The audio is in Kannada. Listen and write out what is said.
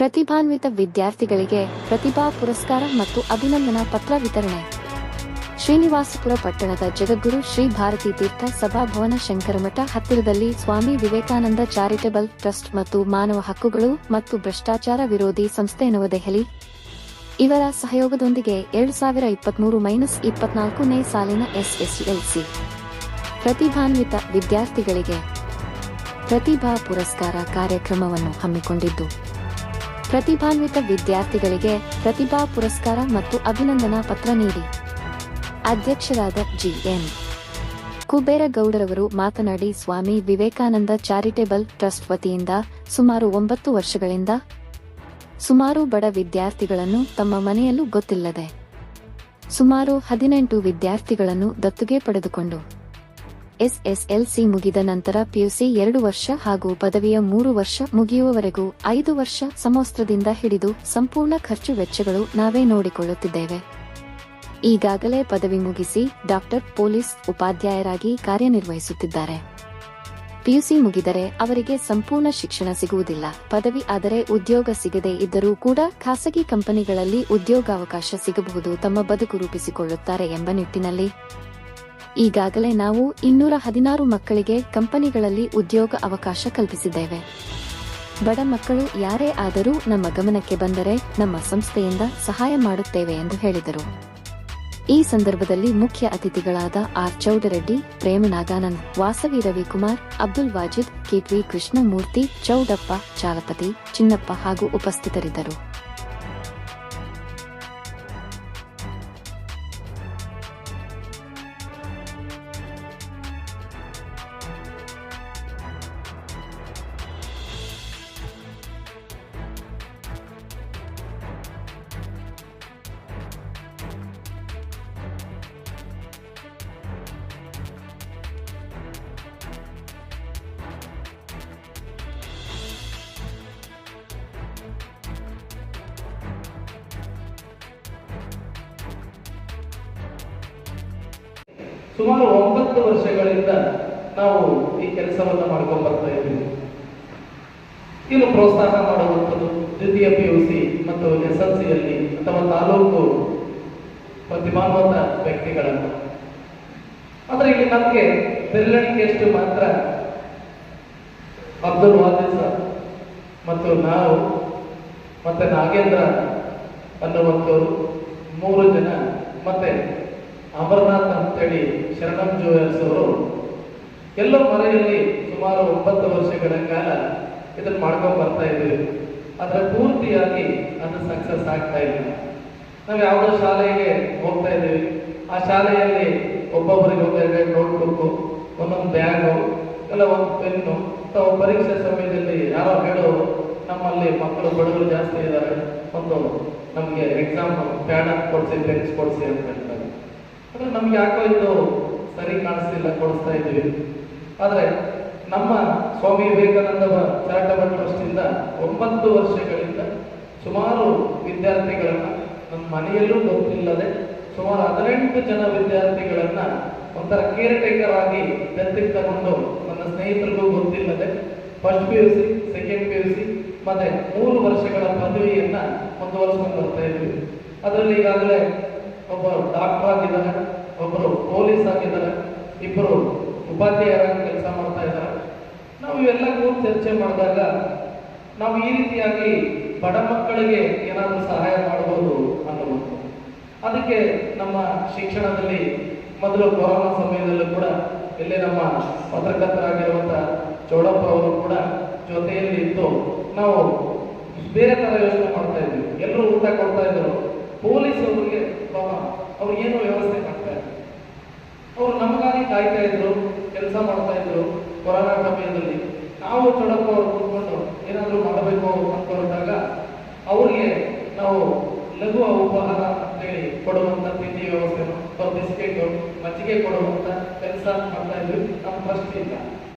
ಪ್ರತಿಭಾನ್ವಿತ ವಿದ್ಯಾರ್ಥಿಗಳಿಗೆ ಪ್ರತಿಭಾ ಪುರಸ್ಕಾರ ಮತ್ತು ಅಭಿನಂದನಾ ಪತ್ರ ವಿತರಣೆ. ಶ್ರೀನಿವಾಸಪುರ ಪಟ್ಟಣದ ಜಗದ್ಗುರು ಶ್ರೀ ಭಾರತೀ ತೀರ್ಥ ಸಭಾಭವನ ಶಂಕರಮಠ ಹತ್ತಿರದಲ್ಲಿ ಸ್ವಾಮಿ ವಿವೇಕಾನಂದ ಚಾರಿಟಬಲ್ ಟ್ರಸ್ಟ್ ಮತ್ತು ಮಾನವ ಹಕ್ಕುಗಳು ಮತ್ತು ಭ್ರಷ್ಟಾಚಾರ ವಿರೋಧಿ ಸಂಸ್ಥೆ ನವದೆಹಲಿ. ಇವರ ಸಹಯೋಗದೊಂದಿಗೆ ಎರಡು ಸಾವಿರ ಇಪ್ಪತ್ಮೂರು ಮೈನಸ್ ಇಪ್ಪತ್ನಾಲ್ಕನೇ ಸಾಲಿನ ಎಸ್ಎಸ್ಎಲ್ಸಿ. ಪ್ರತಿಭಾನ್ವಿತ ವಿದ್ಯಾರ್ಥಿಗಳಿಗೆ ಪ್ರತಿಭಾ ಪುರಸ್ಕಾರ ಕಾರ್ಯಕ್ರಮವನ್ನು ಹಮ್ಮಿಕೊಂಡಿದ್ದು. ಪ್ರತಿಭಾನ್ವಿತ ವಿದ್ಯಾರ್ಥಿಗಳಿಗೆ ಪ್ರತಿಭಾ ಪುರಸ್ಕಾರ ಮತ್ತು ಅಭಿನಂದನಾ ಪತ್ರ ನೀಡಿ. ಅಧ್ಯಕ್ಷರಾದ ಜಿಎನ್ ಕುಬೇರಗೌಡರವರು ಮಾತನಾಡಿ, ಸ್ವಾಮಿ ವಿವೇಕಾನಂದ ಚಾರಿಟೇಬಲ್ ಟ್ರಸ್ಟ್ ವತಿಯಿಂದ ಸುಮಾರು ಒಂಬತ್ತು ವರ್ಷಗಳಿಂದ ಸುಮಾರು ಬಡ ವಿದ್ಯಾರ್ಥಿಗಳನ್ನು ತಮ್ಮ ಮನೆಯಲ್ಲೂ ಗೊತ್ತಿಲ್ಲದೆ ಸುಮಾರು ಹದಿನೆಂಟು ವಿದ್ಯಾರ್ಥಿಗಳನ್ನು ದತ್ತುಗೆ ಪಡೆದುಕೊಂಡು ಎಸ್ಎಸ್ಎಲ್ಸಿ ಮುಗಿದ ನಂತರ ಪಿಯುಸಿ ಎರಡು ವರ್ಷ ಹಾಗೂ ಪದವಿಯ ಮೂರು ವರ್ಷ ಮುಗಿಯುವವರೆಗೂ ಐದು ವರ್ಷ ಸಮವಸ್ತ್ರದಿಂದ ಹಿಡಿದು ಸಂಪೂರ್ಣ ಖರ್ಚು ವೆಚ್ಚಗಳು ನಾವೇ ನೋಡಿಕೊಳ್ಳುತ್ತಿದ್ದೇವೆ. ಈಗಾಗಲೇ ಪದವಿ ಮುಗಿಸಿ ಡಾಕ್ಟರ್, ಪೊಲೀಸ್ ಉಪಾಧ್ಯಾಯರಾಗಿ ಕಾರ್ಯನಿರ್ವಹಿಸುತ್ತಿದ್ದಾರೆ. ಪಿಯುಸಿ ಮುಗಿದರೆ ಅವರಿಗೆ ಸಂಪೂರ್ಣ ಶಿಕ್ಷಣ ಸಿಗುವುದಿಲ್ಲ. ಪದವಿ ಆದರೆ ಉದ್ಯೋಗ ಸಿಗದೇ ಇದ್ದರೂ ಕೂಡ ಖಾಸಗಿ ಕಂಪನಿಗಳಲ್ಲಿ ಉದ್ಯೋಗಾವಕಾಶ ಸಿಗಬಹುದು ತಮ್ಮ ಬದುಕು ರೂಪಿಸಿಕೊಳ್ಳುತ್ತಾರೆ ಎಂಬ ನಿಟ್ಟಿನಲ್ಲಿ ಈಗಾಗಲೇ ನಾವು ಇನ್ನೂರ ಹದಿನಾರು ಮಕ್ಕಳಿಗೆ ಕಂಪನಿಗಳಲ್ಲಿ ಉದ್ಯೋಗ ಅವಕಾಶ ಕಲ್ಪಿಸಿದ್ದೇವೆ. ಬಡ ಮಕ್ಕಳು ಯಾರೇ ಆದರೂ ನಮ್ಮ ಗಮನಕ್ಕೆ ಬಂದರೆ ನಮ್ಮ ಸಂಸ್ಥೆಯಿಂದ ಸಹಾಯ ಮಾಡುತ್ತೇವೆ ಎಂದು ಹೇಳಿದರು. ಈ ಸಂದರ್ಭದಲ್ಲಿ ಮುಖ್ಯ ಅತಿಥಿಗಳಾದ ಆರ್ ಚೌಡರೆಡ್ಡಿ ಪ್ರೇಮ ನಾಗಾನಂದ್ ವಾಸವಿ ರವಿಕುಮಾರ್, ಅಬ್ದುಲ್ ವಾಜಿದ್ ಕೆಪಿ ಕೃಷ್ಣಮೂರ್ತಿ, ಚೌಡಪ್ಪ, ಚಾಲಪತಿ, ಚಿನ್ನಪ್ಪ ಹಾಗೂ ಉಪಸ್ಥಿತರಿದ್ದರು. ಸುಮಾರು ಒಂಬತ್ತು ವರ್ಷಗಳಿಂದ ನಾವು ಈ ಕೆಲಸವನ್ನು ಮಾಡ್ಕೊಂಡು ಬರ್ತಾ ಇದ್ದೀವಿ. ಇನ್ನು ಪ್ರೋತ್ಸಾಹ ಮಾಡುವಂಥದ್ದು ದ್ವಿತೀಯ ಪಿ ಯು ಸಿ ಮತ್ತು ಎಸ್ ಎಲ್ ಸಿಯಲ್ಲಿ ಅಥವಾ ತಾಲೂಕು ಪ್ರತಿಭಾನ್ವಿತ ವ್ಯಕ್ತಿಗಳನ್ನು. ಆದರೆ ಇಲ್ಲಿ ನಮಗೆ ಬೆರಳಿಕೆಯಷ್ಟು ಮಾತ್ರ ಅಬ್ದುಲ್ ವಾದಿದ್ ಸರ್ ಮತ್ತು ನಾವು ಮತ್ತೆ ನಾಗೇಂದ್ರ ಅನ್ನುವಂಥವ್ರು ಮೂರು ಜನ ಮತ್ತೆ ಅಮರನಾಥ್ ಅಂತೇಳಿ ಶರಣಂ ಜುವೆಲ್ಸ್ ಅವರು ಎಲ್ಲೋ ಮನೆಯಲ್ಲಿ ಸುಮಾರು ಒಂಬತ್ತು ವರ್ಷಗಳ ಕಾಲ ಇದನ್ನು ಮಾಡ್ಕೊಂಡು ಬರ್ತಾ ಇದ್ದೀವಿ ಆದರೆ ಪೂರ್ತಿಯಾಗಿ ಅದು ಸಕ್ಸಸ್ ಆಗ್ತಾ ಇಲ್ಲ. ನಾವು ಯಾವುದೋ ಶಾಲೆಗೆ ಹೋಗ್ತಾ ಇದ್ದೀವಿ ಆ ಶಾಲೆಯಲ್ಲಿ ಒಬ್ಬೊಬ್ಬರಿಗೆ ಒಂದೆರಡು ನೋಟ್ಬುಕ್ಕು ಒಂದೊಂದು ಬ್ಯಾಗು ಎಲ್ಲ ಒಂದು ಪೆನ್ನು ಅಥವಾ ಪರೀಕ್ಷೆ ಸಮಯದಲ್ಲಿ ಯಾರೋ ಹೇಳೋರು ನಮ್ಮಲ್ಲಿ ಮಕ್ಕಳು ಬಡವರು ಜಾಸ್ತಿ ಇದ್ದಾರೆ ಒಂದು ನಮಗೆ ಎಕ್ಸಾಮ್ ಪ್ಯಾಡ್ ಕೊಡಿಸಿ ಪೆನ್ಸ್ ಕೊಡಿಸಿ ಅಂತ ನಮ್ಗೆ ಯಾಕೋ ಇದು ಸರಿ ಕಾಣಿಸ್ತಿಲ್ಲ ಕೊಡಿಸ್ತಾ ಇದ್ದೀವಿ ಆದರೆ ನಮ್ಮ ಸ್ವಾಮಿ ವಿವೇಕಾನಂದ ಚಾರಿಟಬಲ್ ಟ್ರಸ್ಟಿಂದ ಒಂಬತ್ತು ವರ್ಷಗಳಿಂದ ಸುಮಾರು ವಿದ್ಯಾರ್ಥಿಗಳನ್ನ ನಮ್ಮ ಮನೆಯಲ್ಲೂ ಗೊತ್ತಿಲ್ಲದೆ ಸುಮಾರು ಹದಿನೆಂಟು ಜನ ವಿದ್ಯಾರ್ಥಿಗಳನ್ನ ಒಂಥರ ಕೇರ್ ಟೇಕರ್ ಆಗಿ ದತ್ತಿಗೆ ತಗೊಂಡು ನನ್ನ ಸ್ನೇಹಿತರಿಗೂ ಗೊತ್ತಿಲ್ಲದೆ first P U C second P U C ಮತ್ತೆ ಮೂರು ವರ್ಷಗಳ ಪದವಿಯನ್ನ ಮುಂದುವರಿಸ್ಕೊಂಡು ಬರ್ತಾ ಇದ್ವಿ. ಅದರಲ್ಲಿ ಈಗಾಗಲೇ ಒಬ್ಬ ಡಾಕ್ಟರ್ ಆಗಿದ್ದಾರೆ, ಒಬ್ಬರು ಪೊಲೀಸ್ ಆಗಿದ್ದಾರೆ, ಇಬ್ಬರು ಉಪಾಧ್ಯಾಯರಾಗಿ ಕೆಲಸ ಮಾಡ್ತಾ ಇದ್ದಾರೆ. ನಾವು ಇವೆಲ್ಲ ಕೂತು ಚರ್ಚೆ ಮಾಡಿದಾಗ ನಾವು ಈ ರೀತಿಯಾಗಿ ಬಡ ಮಕ್ಕಳಿಗೆ ಏನಾದರೂ ಸಹಾಯ ಮಾಡಬಹುದು ಅನ್ನಬಹುದು ಅದಕ್ಕೆ ನಮ್ಮ ಶಿಕ್ಷಣದಲ್ಲಿ ಮೊದಲು ಕೊರೋನಾ ಸಮಯದಲ್ಲೂ ಕೂಡ ಇಲ್ಲಿ ನಮ್ಮ ಪತ್ರಕರ್ತರಾಗಿರುವಂಥ ಚೌಡಪ್ಪ ಅವರು ಕೂಡ ಜೊತೆಯಲ್ಲಿ ಇದ್ದು ನಾವು ಬೇರೆ ಥರ ಯೋಚನೆ ಮಾಡ್ತಾ ಇದ್ವಿ. ಎಲ್ಲರೂ ಊಟ ಕೊಡ್ತಾ ಇದ್ರು. ಪೊಲೀಸ್ ಅವರಿಗೆ ಪಾಪ. ಅವ್ರು ಏನು ವ್ಯವಸ್ಥೆ ಕಾಣ್ತಾ ಇದ್ರು? ಅವ್ರು ನಮಗಾಗಿ ಕಾಯ್ತಾ ಇದ್ರು, ಕೆಲಸ ಮಾಡ್ತಾ ಇದ್ರು ಕೊರೋನಾ ಸಮಯದಲ್ಲಿ. ನಾವು ತೊಡಕು ಅವ್ರು ಕೂತ್ಕೊಂಡು ಏನಾದರೂ ಮಾಡಬೇಕು ಅಂತ ಹೊರಟಾಗ ಅವ್ರಿಗೆ ನಾವು ಲಘು ಉಪಹಾರ ಅಂತೇಳಿ ಕೊಡುವಂತ ತಿಂಡಿ ವ್ಯವಸ್ಥೆ ಬಿಸ್ಕೆಟ್, ಮಜ್ಜಿಗೆ ಕೊಡುವಂತ ಕೆಲಸ ಮಾಡ್ತಾ ಇದ್ವಿ. ನಮ್ಮ ಫಸ್ಟ್ ಇಂದ